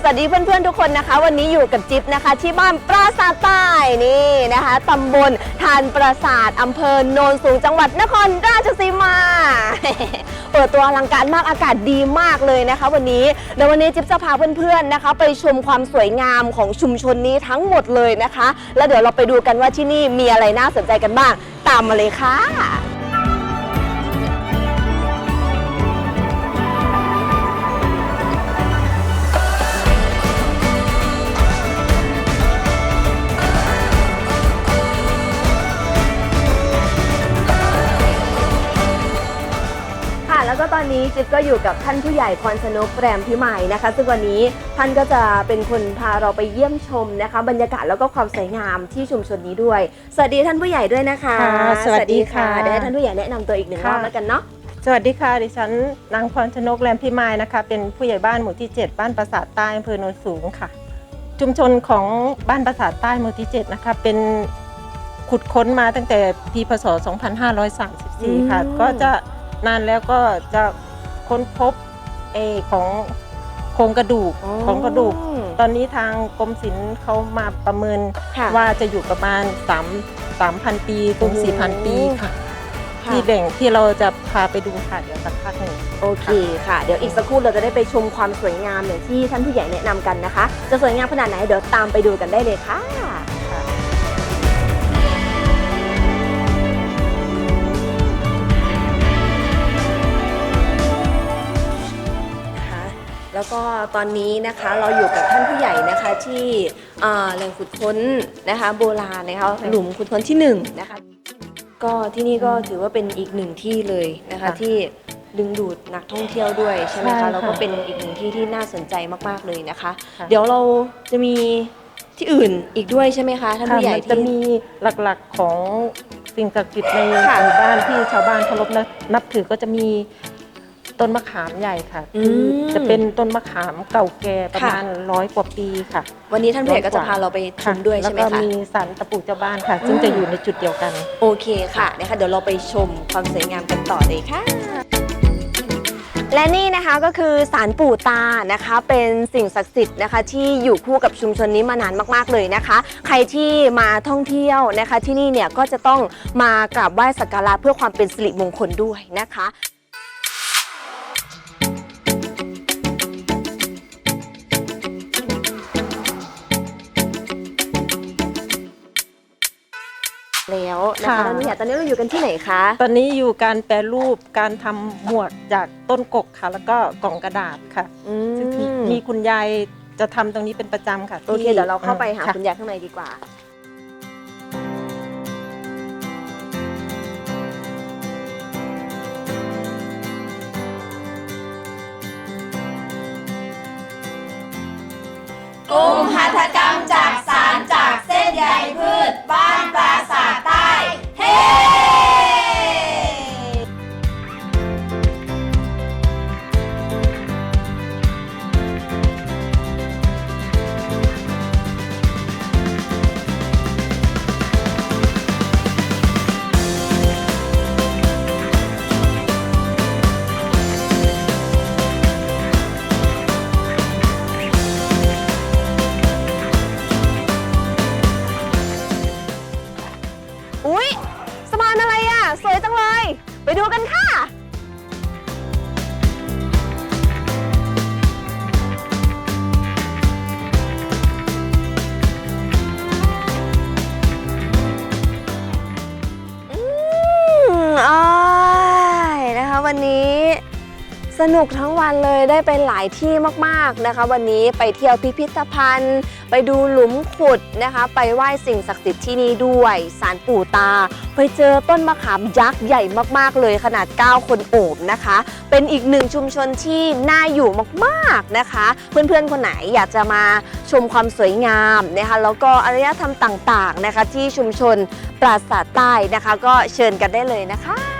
สวัสดีเพื่อนๆทุกคนนะคะ วันนี้อยู่กับจิ๊บนะคะ ที่บ้านปราสาทใต้นี่นะคะตำบลทานปราสาทอำเภอโนนสูงจังหวัดนครราชสีมา เปิดตัวอลังการมากอากาศดีมากเลยนะคะ วันนี้แล้ววันนี้จิ๊บจะพาเพื่อนๆนะคะ ไปชมความสวยงามของชุมชนนี้ทั้งหมดเลยนะคะ แล้วเดี๋ยวเราไปดูกันว่าที่นี่มีอะไรน่าสนใจกันบ้าง ตามมาเลยค่ะ ก็ตอนนี้จิ๊บก็อยู่กับท่านผู้ใหญ่พรชนกแรมพิมายนะคะ ซึ่งวันนี้ท่านก็จะเป็นคนพาเราไปเยี่ยมชมนะคะ บรรยากาศแล้วก็ความสวยงามที่ชุมชนนี้ด้วย สวัสดีท่านผู้ใหญ่ด้วยนะคะค่ะสวัสดีค่ะเดี๋ยวให้ท่านผู้ใหญ่แนะนำตัวอีกหนึ่งรค่ะ อบแล้วกันเนาะสวัสดีค่ะ ดิฉันนางพรชนกแรมพิมายนะคะ เป็นผู้ใหญ่บ้านหมู่ที่ 7 บ้านปราสาทใต้อำเภอโนนสูงค่ะ ชุมชนของบ้านปราสาทใต้หมู่ที่ 7 นะคะ เป็นขุดค้นมาตั้งแต่ปีพศ 2534 ค่ะอืมก็จะ นานแล้วก็จะค้นพบเออของโครงกระดูกของกระดูก ตอนนี้ทางกรมศิลป์เขามาประเมินค่ะว่าจะอยู่ประมาณ3 3,000 ปีถึงโอ้โห 4,000 ปีค่ะค่ะที่แบ่งที่เราจะพาไปดูค่ะเดี๋ยวสักพักหนึ่ง โอเคค่ะ เดี๋ยวอีกสักครู่เราจะได้ไปชมความสวยงามอย่างที่ท่านผู้ใหญ่แนะนำกันนะคะ จะสวยงามขนาดไหนเดี๋ยวตามไปดูกันได้เลยค่ะค่ะนะคะ ก็ตอนนี้นะคะเราอยู่กับท่านผู้ใหญ่นะคะที่อ่าแหล่งขุดค้นนะคะโบราณนะคะหลุมขุดค้นที่หนึ่งนะคะก็ที่นี่ก็ถือว่าเป็นอีกหนึ่งที่เลยนะคะค่ะที่ดึงดูดนักท่องเที่ยวด้วยใช่ไหมใช่คะค่ะแล้วก็เป็นอีกหนึ่งที่ที่น่าสนใจมากๆเลยนะคะ ค่ะ เดี๋ยวเราจะมีที่อื่นอีกด้วยใช่ไหมคะท่านค่ะผู้ใหญ่มันจะที่ มีหลักๆของสิ่งศักดิ์สิทธิ์ในค่ะหมู่บ้านที่ชาวบ้านเคารพนับนับถือก็จะมี ต้นมะขามใหญ่ค่ะ อืคือมจะเป็นต้นมะขามเก่าแก่ประค่ะมาณร้อยกว่าปีค่ะวันนี้ท่านผู้ใหญ่ก็จะพาเราไปชมด้วยแล้ใช่วไหมก็คะ มีสันตะปูเจ้าบ้านค่ะ ซึ่งอืมจะอยู่ในจุดเดียวกัน โอเคค่ะนะคะเดี๋ยวเราไปชมความสวยงามกันต่อเลยค่ะ และนี่นะคะก็คือสารปู่ตานะคะเป็นสิ่งศักดิ์สิทธิ์นะคะ ที่อยู่คู่กับชุมชนนี้มานานมากๆเลยนะคะ ใครที่มาท่องเที่ยวนะคะที่นี่เนี่ยก็จะต้องมากราบไหว้สักการะเพื่อความเป็นสิริมงคลด้วยนะคะ แล้วนะคะค่ะแล้วเนี่ยตอนนี้เราอยู่กันที่ไหนคะ ตอนนี้อยู่การแปรรูปการทำหมวกจากต้นกกค่ะ แล้วก็กล่องกระดาษค่ะอืซึ่งมีมมีคุณยายจะทำตรงนี้เป็นประจำค่ะโอเคที่เดี๋ยวเราเข้าไปหาค่ะคุณยายข้างในดีกว่ากลุ่ม ค่ะ สนุกทั้งวันเลยได้ไปหลายที่มากๆนะคะ วันนี้ไปเที่ยวพิพิธภัณฑ์ ไปดูหลุมขุดนะคะ ไปไหว้สิ่งศักดิ์สิทธิ์ที่นี่ด้วยสารปู่ตา ไปเจอต้นมะขามยักษ์ใหญ่มากๆเลยขนาด 9 คนโอบนะคะ เป็นอีกหนึ่งชุมชนที่น่าอยู่มากๆนะคะ เพื่อนๆคนไหนอยากจะมาชมความสวยงามนะคะแล้วก็อารยธรรมต่างๆนะคะ ที่ชุมชนปราสาทใต้นะคะ ก็เชิญกันได้เลยนะคะ